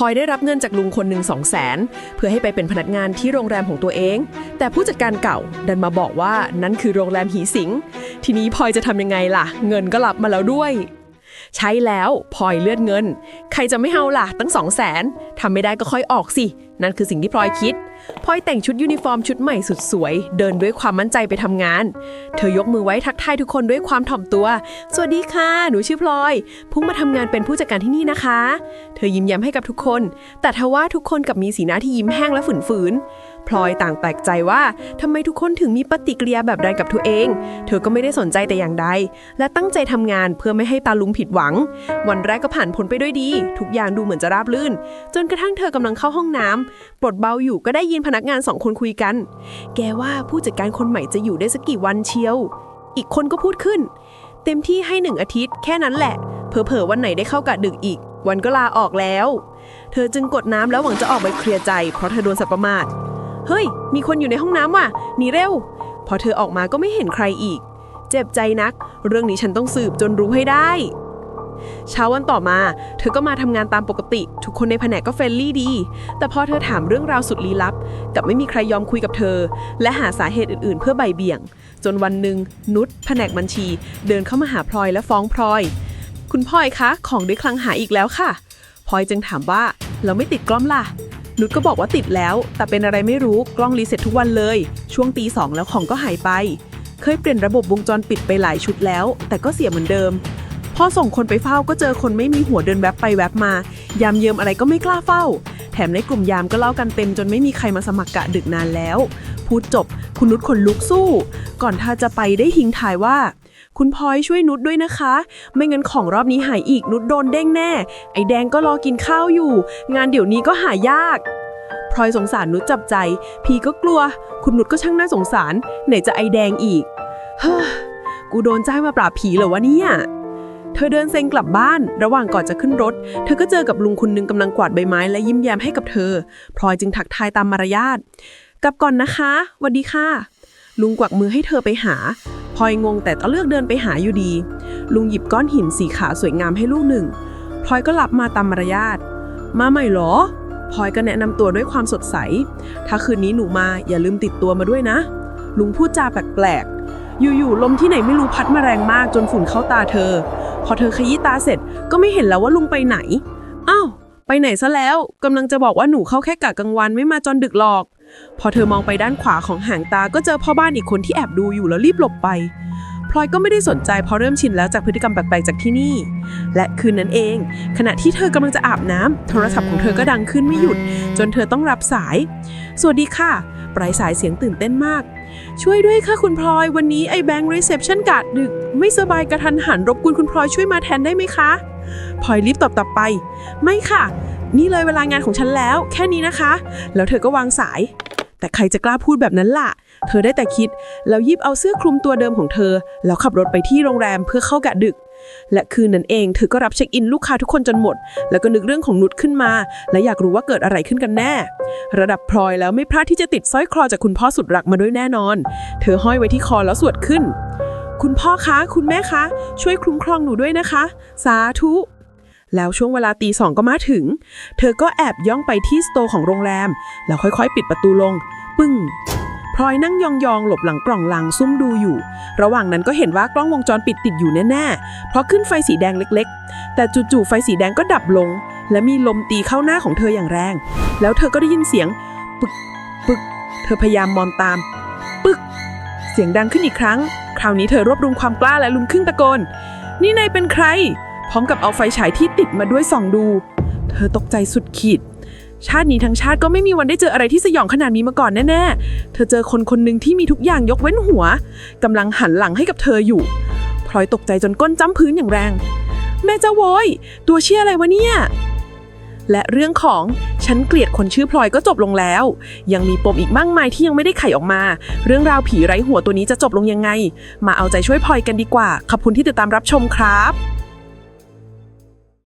ลอยได้รับเงินจากลุงคนหนึ่งสองแสนเพื่อให้ไปเป็นพนักงานที่โรงแรมของตัวเอง แต่ผู้จัดการเก่าดันมาบอกว่านั่นคือโรงแรมหีสิง ทีนี้พลอยจะทำยังไงล่ะ เงินก็รับมาแล้วด้วย ใช้แล้วพลอยเลือดเงิน ใครจะไม่เอาล่ะตั้งสองแสนทำไม่ได้ก็ค่อยออกสิ นั่นคือสิ่งที่พลอยคิด พลอยแต่งชุดยูนิฟอร์มชุดใหม่สุดสวย เดินด้วยความมั่นใจไปทำงาน เธอยกมือไว้ทักทายทุกคนด้วยความถ่อมตัว สวัสดีค่ะ หนูชื่อพลอยเพุ่งมาทำงานเป็นผู้จัดการที่นี่นะคะ เธอยิ้มแย้มให้กับทุกคน แต่ทว่าทุกคนกับมีสีหน้าที่ยิ้มแห้งและฝืนๆ พลอยต่างแปลกใจว่าทำไมทุกคนถึงมีปฏิกิริยาแบบใดกับตัวเอง เธอก็ไม่ได้สนใจแต่อย่างใด และตั้งใจทำงานเพื่อไม่ให้ตาลุงผิดหวัง วันแรกก็ผ่านพ้นไปด้วยดี ทุกอย่างดูเหมือนจะราบรื่น จนกระทั่งเธอกำลังเข้าห้องน้ำปลดเบาอยู่ก็ได้ยินพนักงานสองคนคุยกัน แกว่าผู้จัดการคนใหม่จะอยู่ได้สักกี่วันเชียว อีกคนก็พูดขึ้น เต็มที่ให้หนึ่งอาทิตย์แค่นั้นแหละ เผลอๆวันไหนได้เข้ากะดึกอีก วันก็ลาออกแล้ว เธอจึงกดน้ำแล้วหวังจะออกไปเคลียร์ใจ เพราะเธอโดนสับประมาท เฮ้ย มีคนอยู่ในห้องน้ำว่ะหนีเร็ว พอเธอออกมาก็ไม่เห็นใครอีก เจ็บใจนัก เรื่องนี้ฉันต้องสืบจนรู้ให้ได้ เช้าวันต่อมา เธอก็มาทำงานตามปกติ ทุกคนในแผนกก็เฟรนลี่ดี แต่พอเธอถามเรื่องราวสุดลี้ลับ กับไม่มีใครยอมคุยกับเธอ และหาสาเหตุอื่นๆ เพื่อใบเบี่ยง จนวันหนึ่งนุชแผนกบัญชี เดินเข้ามาหาพลอยและฟ้องพลอย คุณพลอยคะของได้คลังหายอีกแล้วค่ะพลอยจึงถามว่าเราไม่ติดกล้องล่ะนุชก็บอกว่าติดแล้ว แต่เป็นอะไรไม่รู้กล้องรีเซ็ตทุกวันเลย ช่วงตีสองแล้วของก็หายไป เคยเปลี่ยนระบบวงจรปิดไปหลายชุดแล้ว แต่ก็เสียเหมือนเดิม อส่งคนไปเฝ้าก็เจอคนไม่มีหัวเดินแวบไปแวบมา ยามเยิมอะไรก็ไม่กล้าเฝ้า แถมในกลุ่มยามก็เล่ากันเต็มจนไม่มีใครมาสมัครกะดึกนานแล้ว พูดจบ คุณนุชขนลุกสู้ ก่อนท่าจะไปได้ทิ้งทายว่า คุณพลอยช่วยนุชด้วยนะคะ ไม่งั้นของรอบนี้หายอีกนุชโดนเด้งแน่ ไอแดงก็รอกินข้าวอยู่ งานเดี๋ยวนี้ก็หายากพลอยสงสารนุชจับใจ พีก็กลัว คุณนุชก็ช่างน่าสงสาร ไหนจะไอแดงอีก เฮ้อ กูโดนจ้างมาปราบผีเหรอวะเนี่ย เธอเดินเซ็งกลับบ้าน ระหว่างก่อนจะขึ้นรถ เธอก็เจอกับลุงคนหนึงกำลังกวาดใบไม้และยิ้มแย้มให้กับเธอ พลอยจึงทักทายตามมารยาท กลับก่อนนะคะวัสดีค่ะ ลุงกวักมือให้เธอไปหา พลอยงงแต่ต้องเลือกเดินไปหาอยู่ดี ลุงหยิบก้อนหินสีขาวสวยงามให้ลูกหนึ่ง พลอยก็รับมาตามมารยาท มาใหม่เหรอ พลอยก็แนะนำตัวด้วยความสดใส ถ้าคืนนี้หนูมาอย่าลืมติดตัวมาด้วยนะ ลุงพูดจาแปลกๆ อยู่ๆลมที่ไหนไม่รู้พัดมาแรงมากจนฝุ่นเข้าตาเธอ พอเธอขยี้ตาเสร็จก็ไม่เห็นแล้วว่าลุงไปไหนอ้าวไปไหนซะแล้วกำลังจะบอกว่าหนูเข้าแค่กะกลางวันไม่มาจนดึกหรอก พอเธอมองไปด้านขวาของหางตาก็เจอพ่อบ้านอีกคนที่แอบดูอยู่แล้วรีบหลบไปพลอยก็ไม่ได้สนใจเพราะเริ่มชินแล้วจากพฤติกรรมแปลกๆจากที่นี่ และคืนนั้นเอง ขณะที่เธอกำลังจะอาบน้ำโทรศัพท์ของเธอก็ดังขึ้นไม่หยุด จนเธอต้องรับสาย สวัสดีค่ะ ปลายสายเสียงตื่นเต้นมาก ช่วยด้วยค่ะคุณพลอย วันนี้ไอแบงค์รีเซพชันกาดดึก ไม่สบายกระทันหันรบกวนคุณพลอยช่วยมาแทนได้ไหมคะพลอยรีบตอบต่อไป ไม่ค่ะ นี่เลยเวลางานของฉันแล้ว แค่นี้นะคะ แล้วเธอก็วางสาย แต่ใครจะกล้าพูดแบบนั้นล่ะ เธอได้แต่คิด แล้วยิบเอาเสื้อคลุมตัวเดิมของเธอ แล้วขับรถไปที่โรงแรมเพื่อเข้ากะดึก และคืนนั้นเองเธอก็รับเช็คอินลูกค้าทุกคนจนหมด แล้วก็นึกเรื่องของนุชขึ้นมา และอยากรู้ว่าเกิดอะไรขึ้นกันแน่ ระดับพลอยแล้วไม่พลาดที่จะติดสร้อยคอจากคุณพ่อสุดรักมาด้วยแน่นอน เธอห้อยไว้ที่คอแล้วสวดขึ้น คุณพ่อคะ คุณแม่คะ ช่วยคุ้มครองหนูด้วยนะคะ สาธุ แล้วช่วงเวลาตีสองก็มาถึง เธอก็แอบย่องไปที่สโตร์ของโรงแรม แล้วค่อยๆ ปิดประตูลง ปึ้งพลอยนั่งยองๆ หลบหลังกล่องลังซุ่มดูอยู่ ระหว่างนั้นก็เห็นว่ากล้องวงจรปิดติดอยู่แน่ๆ เพราะขึ้นไฟสีแดงเล็กๆ แต่จู่ๆ ไฟสีแดงก็ดับลง และมีลมตีเข้าหน้าของเธออย่างแรง แล้วเธอก็ได้ยินเสียง ปึก ปึก เธอพยายามมองตาม ปึก เสียงดังขึ้นอีกครั้ง คราวนี้เธอรวบรวมความกล้าและลุกขึ้นตะโกน นี่นายเป็นใคร พร้อมกับเอาไฟฉายที่ติดมาด้วยส่องดู เธอตกใจสุดขีด ชาตินี้ทั้งชาติก็ไม่มีวันได้เจออะไรที่สยองขนาดนี้มาก่อนแน่ๆ เธอเจอคนคนหนึ่งที่มีทุกอย่างยกเว้นหัวกำลังหันหลังให้กับเธออยู่ พลอยตกใจจนก้นจ้ำพื้นอย่างแรง แม่เจ้าโวยตัวเชี่ยอะไรวะเนี่ยและเรื่องของฉันเกลียดคนชื่อพลอยก็จบลงแล้ว ยังมีปมอีกมากมายที่ยังไม่ได้ไขออกมา เรื่องราวผีไร้หัวตัวนี้จะจบลงยังไง มาเอาใจช่วยพลอยกันดีกว่า ขอบคุณที่ติดตามรับชมครับ